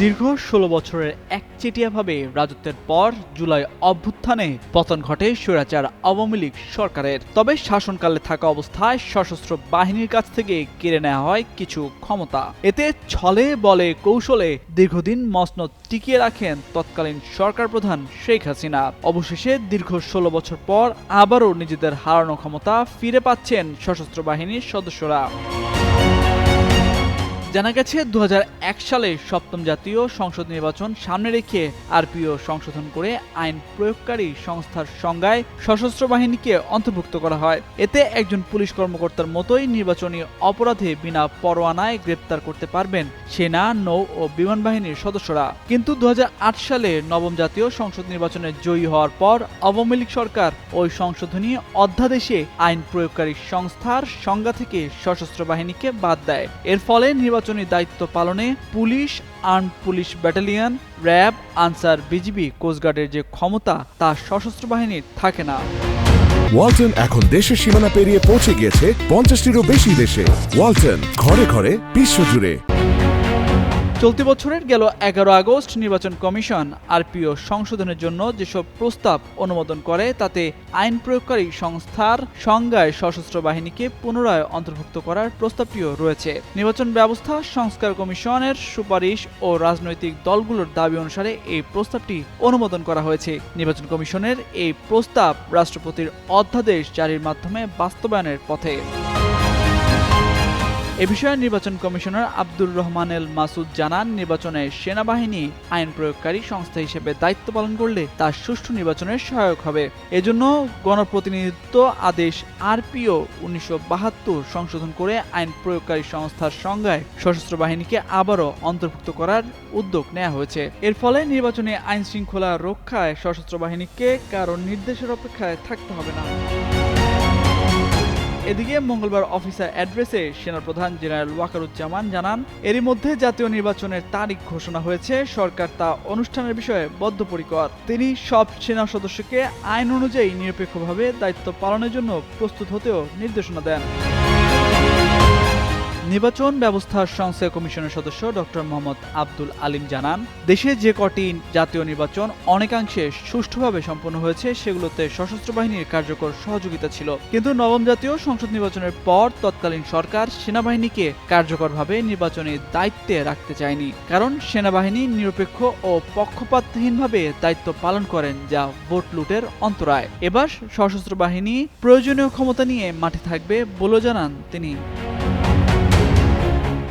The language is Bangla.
দীর্ঘ ষোলো বছরের একচেটিয়াভাবে রাজত্বের পর জুলাই অভ্যুত্থানে পতন ঘটে স্বৈরাচার আওয়ামী লীগ সরকারের। তবে শাসনকালে থাকা অবস্থায় সশস্ত্র বাহিনীর কাছ থেকে কেড়ে নেওয়া হয় কিছু ক্ষমতা। এতে ছলে বলে কৌশলে দীর্ঘদিন মসনদ টিকিয়ে রাখেন তৎকালীন সরকার প্রধান শেখ হাসিনা। অবশেষে দীর্ঘ ষোলো বছর পর আবারও নিজেদের হারানো ক্ষমতা ফিরে পাচ্ছেন সশস্ত্র বাহিনীর সদস্যরা। জানা গেছে দু হাজার এক সালে সপ্তম জাতীয় সংসদ নির্বাচন সামনে রেখে আরপিও সংশোধন করে আইন প্রয়োগকারী সংস্থার সংজ্ঞায় সশস্ত্র বাহিনীকে অন্তর্ভুক্ত করা হয়। এতে একজন পুলিশ কর্মকর্তার মতোই নির্বাচনী অপরাধে বিনা পরোয়ানায় গ্রেপ্তার করতে পারবেন সেনা, নৌ ও বিমান বাহিনীর সদস্যরা। কিন্তু দু হাজার আট সালে নবম জাতীয় সংসদ নির্বাচনে জয়ী হওয়ার পর আওয়ামী লীগ সরকার ওই সংশোধনী অধ্যাদেশে আইন প্রয়োগকারী সংস্থার সংজ্ঞা থেকে সশস্ত্র বাহিনীকে বাদ দেয়। এর ফলে নির্বাচনী দায়িত্ব পালনে police arm police battalion, RAB, Ansar BGB কোস্টগার্ডের যে ক্ষমতা, তা সশস্ত্র বাহিনীর থাকে না। ওয়ালটন এখন দেশের সীমানা পেরিয়ে পৌঁছে গিয়েছে পঞ্চাশটিরও বেশি দেশে। ওয়ালটন ঘরে ঘরে বিশ্বজুড়ে। চলতি বছরের গেল এগারো আগস্ট নির্বাচন কমিশন আরপিও সংশোধনের জন্য যেসব প্রস্তাব অনুমোদন করে, তাতে আইন প্রয়োগকারী সংস্থার সংজ্ঞায় সশস্ত্র বাহিনীকে পুনরায় অন্তর্ভুক্ত করার প্রস্তাবটিও রয়েছে। নির্বাচন ব্যবস্থা সংস্কার কমিশনের সুপারিশ ও রাজনৈতিক দলগুলোর দাবি অনুসারে এই প্রস্তাবটি অনুমোদন করা হয়েছে। নির্বাচন কমিশনের এই প্রস্তাব রাষ্ট্রপতির অধ্যাদেশ জারির মাধ্যমে বাস্তবায়নের পথে। এ বিষয়ে নির্বাচন কমিশনার আব্দুর রহমান এল মাসুদ জানান, নির্বাচনে সেনাবাহিনী আইন প্রয়োগকারী সংস্থা হিসেবে দায়িত্ব পালন করলে তা সুষ্ঠু নির্বাচনের সহায়ক হবে। এজন্য গণপ্রতিনিধিত্ব আদেশ আরপিও উনিশশো বাহাত্তর সংশোধন করে আইন প্রয়োগকারী সংস্থার সংজ্ঞায় সশস্ত্র বাহিনীকে আবারও অন্তর্ভুক্ত করার উদ্যোগ নেওয়া হয়েছে। এর ফলে নির্বাচনে আইন শৃঙ্খলা রক্ষায় সশস্ত্র বাহিনীকে কারণ নির্দেশের অপেক্ষায় থাকতে হবে না। এদিকে মঙ্গলবার অফিসার অ্যাড্রেসে সেনাপ্রধান জেনারেল ওয়াকারুজ্জামান জানান, এরই মধ্যে জাতীয় নির্বাচনের তারিখ ঘোষণা হয়েছে, সরকার তা অনুষ্ঠানের বিষয়ে বদ্ধপরিকর। তিনি সব সেনা সদস্যকে আইন অনুযায়ী নিরপেক্ষভাবে দায়িত্ব পালনের জন্য প্রস্তুত হতেও নির্দেশনা দেন। নির্বাচন ব্যবস্থা সংস্কার কমিশনের সদস্য ডক্টর মোহাম্মদ আব্দুল আলিম জানান, দেশে যে কটি জাতীয় নির্বাচন অনেকাংশে সুষ্ঠুভাবে সম্পন্ন হয়েছে, সেগুলোতে সশস্ত্র বাহিনীর কার্যকর সহযোগিতা ছিল। কিন্তু নবম জাতীয় সংসদ নির্বাচনের পর তৎকালীন সরকার সেনাবাহিনীকে কার্যকরভাবে নির্বাচনী দায়িত্বে রাখতে চায়নি। কারণ সেনাবাহিনী নিরপেক্ষ ও পক্ষপাতহীনভাবে দায়িত্ব পালন করেন যা ভোট লুটের অন্তরায়। এবার সশস্ত্র বাহিনী প্রয়োজনীয় ক্ষমতা নিয়ে মাঠে থাকবে বলে জানান তিনি।